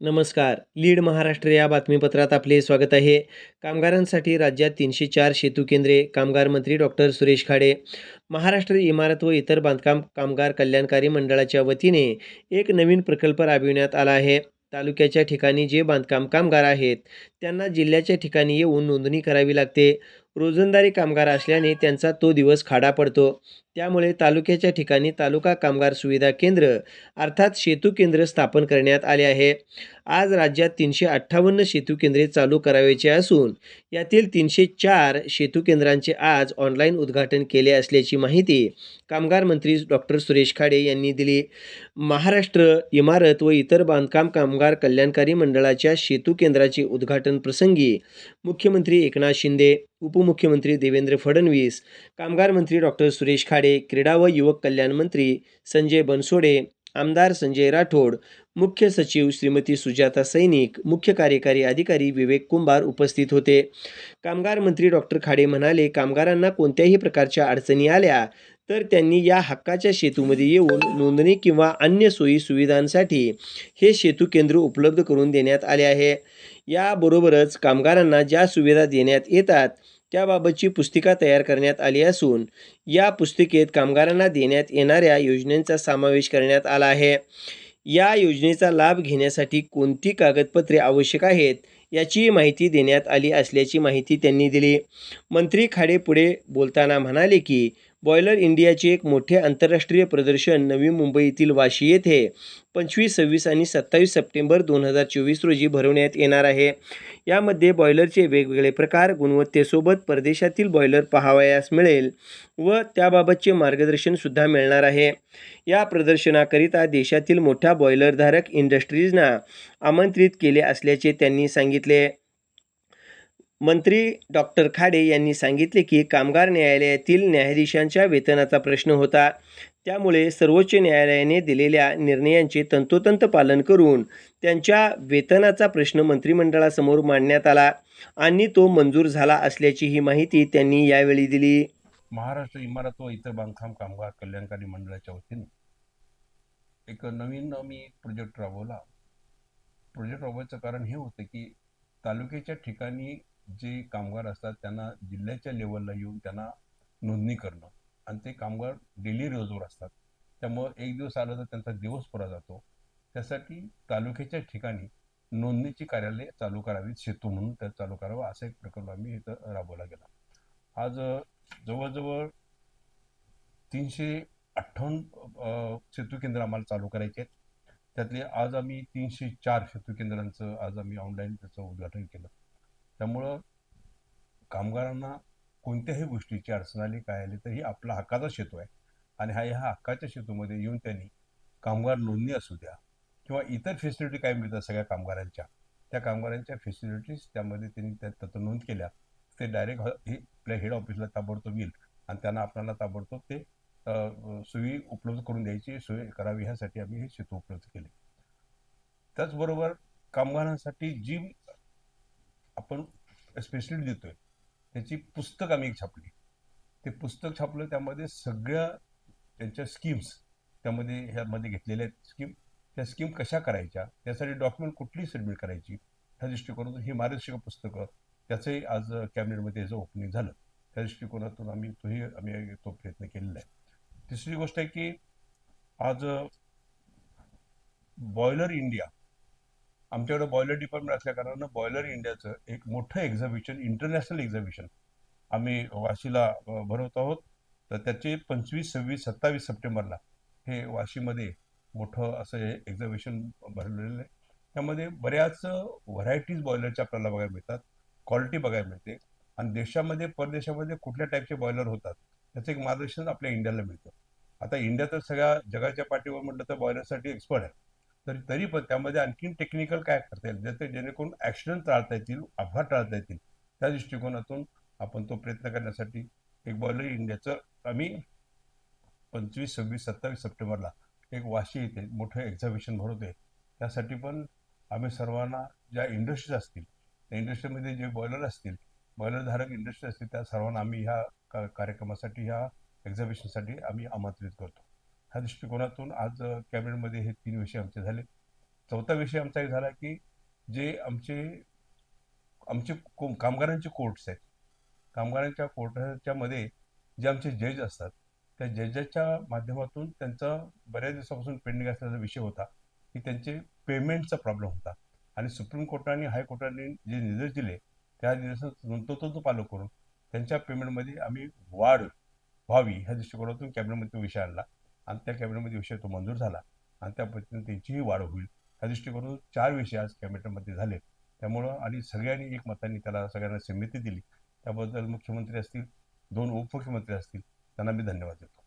नमस्कार. लीड महाराष्ट्र या बातमीपत्रात आपले स्वागत आहे. कामगारांसाठी राज्यात तीनशे चार सेतू केंद्रे कामगार मंत्री डॉक्टर सुरेश खाडे महाराष्ट्र इमारत व इतर बांधकाम कामगार कल्याणकारी मंडळाच्या वतीने एक नवीन प्रकल्प राबविण्यात आला आहे. तालुक्याच्या ठिकाणी जे बांधकाम कामगार आहेत त्यांना जिल्ह्याच्या ठिकाणी येऊन नोंदणी करावी लागते. रोजंदारी कामगार असल्याने त्यांचा तो दिवस खाडा पडतो. त्यामुळे तालुक्याच्या ठिकाणी तालुका कामगार सुविधा केंद्र अर्थात सेतू केंद्र स्थापन करण्यात आले आहे. आज राज्यात तीनशे अठ्ठावन्न सेतू केंद्रे चालू करायचे असून यातील तीनशे चार सेतू केंद्रांचे आज ऑनलाईन उद्घाटन केले असल्याची माहिती कामगार मंत्री डॉक्टर सुरेश खाडे यांनी दिली. महाराष्ट्र इमारत व इतर बांधकाम कामगार कल्याणकारी मंडळाच्या सेतू केंद्राचे उद्घाटन प्रसंगी मुख्यमंत्री एकनाथ शिंदे उपमुख्यमंत्री देवेंद्र फडणवीस कामगार मंत्री डॉक्टर सुरेश खाडे क्रीडा व युवक कल्याण मंत्री संजय बनसोडे आमदार संजय राठोड मुख्य सचिव श्रीमती सुजाता सैनिक मुख्य कार्यकारी अधिकारी विवेक कुंभार उपस्थित होते. कामगार मंत्री डॉक्टर खाडे म्हणाले कामगारांना कोणत्याही प्रकारच्या अडचणी आल्या तर त्यांनी या हक्काच्या सेतूमध्ये येऊन नोंदणी किंवा अन्य सोयी सुविधांसाठी हे सेतू केंद्र उपलब्ध करून देण्यात आले आहे. याबरोबरच कामगारांना ज्या सुविधा देण्यात येतात त्याबाबतची पुस्तिका तयार करण्यात आली असून या पुस्तिकेत कामगारांना देण्यात येणाऱ्या योजनांचा समावेश करण्यात आला आहे. या योजनेचा लाभ घेण्यासाठी कोणती कागदपत्रे आवश्यक आहेत याची माहिती देण्यात आली असल्याची माहिती त्यांनी दिली. मंत्री खाडे पुढे बोलताना म्हणाले की बॉयलर इंडियाचे एक मोठे आंतरराष्ट्रीय प्रदर्शन नवी मुंबईतील वाशी येथे पंचवीस सव्वीस आणि सत्तावीस सप्टेंबर दोन हजार चोवीस रोजी भरवण्यात येणार आहे. यामध्ये बॉयलरचे वेगवेगळे प्रकार गुणवत्तेसोबत परदेशातील बॉयलर पाहावयास मिळेल व त्याबाबतचे मार्गदर्शनसुद्धा मिळणार आहे. या प्रदर्शनाकरिता देशातील मोठ्या बॉयलरधारक इंडस्ट्रीजना आमंत्रित केले असल्याचे त्यांनी सांगितले. मंत्री डॉक्टर खाडे यांनी सांगितले की कामगार न्यायालयातील न्यायाधीशांच्या वेतनाचा प्रश्न होता. त्यामुळे सर्वोच्च न्यायालयाने दिलेल्या निर्णयांचे तंतोतंत पालन करून त्यांच्या वेतनाचा प्रश्न मंत्रिमंडळासमोर मांडण्यात आला आणि तो मंजूर झाला असल्याची ही माहिती त्यांनी यावेळी दिली. महाराष्ट्र इमारत व इतर बांधकाम कामगार कल्याणकारी मंडळाच्या वतीने एक नवीन मी प्रोजेक्ट राबवला. प्रोजेक्ट राबवायचं कारण हे होतं की तालुक्याच्या ठिकाणी जे कामगार असतात त्यांना जिल्ह्याच्या लेवलला येऊन त्यांना नोंदणी करणं आणि ते कामगार डेली रोजवर असतात. त्यामुळं एक दिवस आलं तर त्यांचा दिवस पुरा जातो. त्यासाठी तालुक्याच्या ठिकाणी नोंदणीची कार्यालय चालू करावीत सेतू म्हणून त्या चालू करावं असा एक प्रकल्प आम्ही इथं राबवला गेला. आज जवळजवळ तीनशे अठ्ठावन्न सेतू केंद्र आम्हाला चालू करायचे आहेत. त्यातले आज आम्ही तीनशे चार सेतू केंद्रांचं आज आम्ही ऑनलाईन त्याचं उद्घाटन केलं. त्यामुळं कामगारांना कोणत्याही गोष्टीची अडचण आली काय आली तर ही आपला हक्काचा शेतू आहे. आणि हा ह्या हक्काच्या शेतूमध्ये येऊन त्यांनी कामगार नोंदणी असू द्या किंवा इतर फेसिलिटी काय मिळतात सगळ्या कामगारांच्या त्या कामगारांच्या फेसिलिटीज त्यामध्ये त्यांनी त्या त्याचं नोंद केल्या ते डायरेक्ट हे आपल्या हेड ऑफिसला ताबडतोब येईल आणि त्यांना आपल्याला ताबडतोब ते सोयी उपलब्ध करून द्यायची सोय करावी ह्यासाठी आम्ही हे सेतू उपलब्ध केले. त्याचबरोबर कामगारांसाठी जी आपण स्पेशलिटी देतोय त्याची पुस्तक आम्ही एक छापली. ते पुस्तक छापलं त्यामध्ये सगळ्या त्यांच्या स्कीम्स त्यामध्ये ह्यामध्ये घेतलेल्या आहेत स्कीम त्या स्कीम कशा करायच्या? त्यासाठी डॉक्युमेंट कुठली सबमिट करायची? ह्या दृष्टिकोनातून ही मार्गदर्शक पुस्तकं त्याचंही आज कॅबिनेटमध्ये याचं ओपनिंग झालं त्या दृष्टिकोनातून आम्ही तोही आम्ही तो प्रयत्न केलेला आहे. तिसरी गोष्ट आहे की आज बॉयलर इंडिया आमच्याकडे बॉयलर डिपार्टमेंट असल्याकारणानं बॉयलर इंडियाचं एक मोठं एक्झिबिशन इंटरनॅशनल एक्झिबिशन आम्ही वाशीला भरवत आहोत. तर त्याचे पंचवीस सव्वीस सत्तावीस सप्टेंबरला हे वाशीमध्ये मोठं असं हे एक्झिबिशन भरलेलं आहे. त्यामध्ये बऱ्याच व्हरायटीज बॉयलरच्या आपल्याला बघायला मिळतात क्वालिटी बघायला मिळते आणि देशामध्ये परदेशामध्ये कुठल्या टाईपचे बॉयलर होतात त्याचं एक मार्गदर्शन आपल्या इंडियाला मिळतं. आता इंडिया तर सगळ्या जगाच्या पाठीवर म्हटलं तर बॉयलरसाठी एक्सपर्ट आहे. तरी तरी पण त्यामध्ये आणखीन टेक्निकल काय करता येईल? ज्याचे जेणेकरून ॲक्सिडेंट टाळता येतील अपघात टाळता येतील त्या दृष्टिकोनातून आपण तो प्रयत्न करण्यासाठी एक बॉयलर इंडियाचं आम्ही पंचवीस सव्वीस सत्तावीस सप्टेंबरला एक वाशी येते मोठं एक्झिबिशन भरवते त्यासाठी पण आम्ही सर्वांना ज्या इंडस्ट्रीज असतील त्या इंडस्ट्रीमध्ये जे बॉयलर असतील बॉयलरधारक इंडस्ट्री असतील त्या सर्वांना आम्ही ह्या का कार्यक्रमासाठी ह्या एक्झिबिशनसाठी आम्ही आमंत्रित करतो. ह्या दृष्टिकोनातून आज कॅबिनेटमध्ये हे तीन विषय आमचे झाले. चौथा विषय आमचा एक झाला की जे आमचे आमचे को- कामगारांचे कोर्ट्स आहेत. कामगारांच्या कोर्टाच्या मध्ये जे आमचे जज असतात त्या जजाच्या माध्यमातून त्यांचा बऱ्याच दिवसापासून पेंडिंग असलेला विषय होता की त्यांचे पेमेंटचा प्रॉब्लेम होता. आणि सुप्रीम कोर्टाने हायकोर्टाने जे निर्देश दिले त्या निर्देशात पालन करून त्यांच्या पेमेंटमध्ये आम्ही वाढ व्हावी ह्या दृष्टिकोनातून कॅबिनेटमध्ये विषय आणला. आणि त्या कॅबिनेटमध्ये विषय तो मंजूर झाला आणि त्या पद्धतीने त्यांचीही वाढ होईल. ह्या दृष्टिकोनातून चार विषय आज कॅबिनेटमध्ये झाले. त्यामुळं आणि सगळ्यांनी एक मतांनी त्याला सगळ्यांना संमती दिली. त्याबद्दल मुख्यमंत्री असतील दोन उपमुख्यमंत्री असतील त्यांना मी धन्यवाद देतो.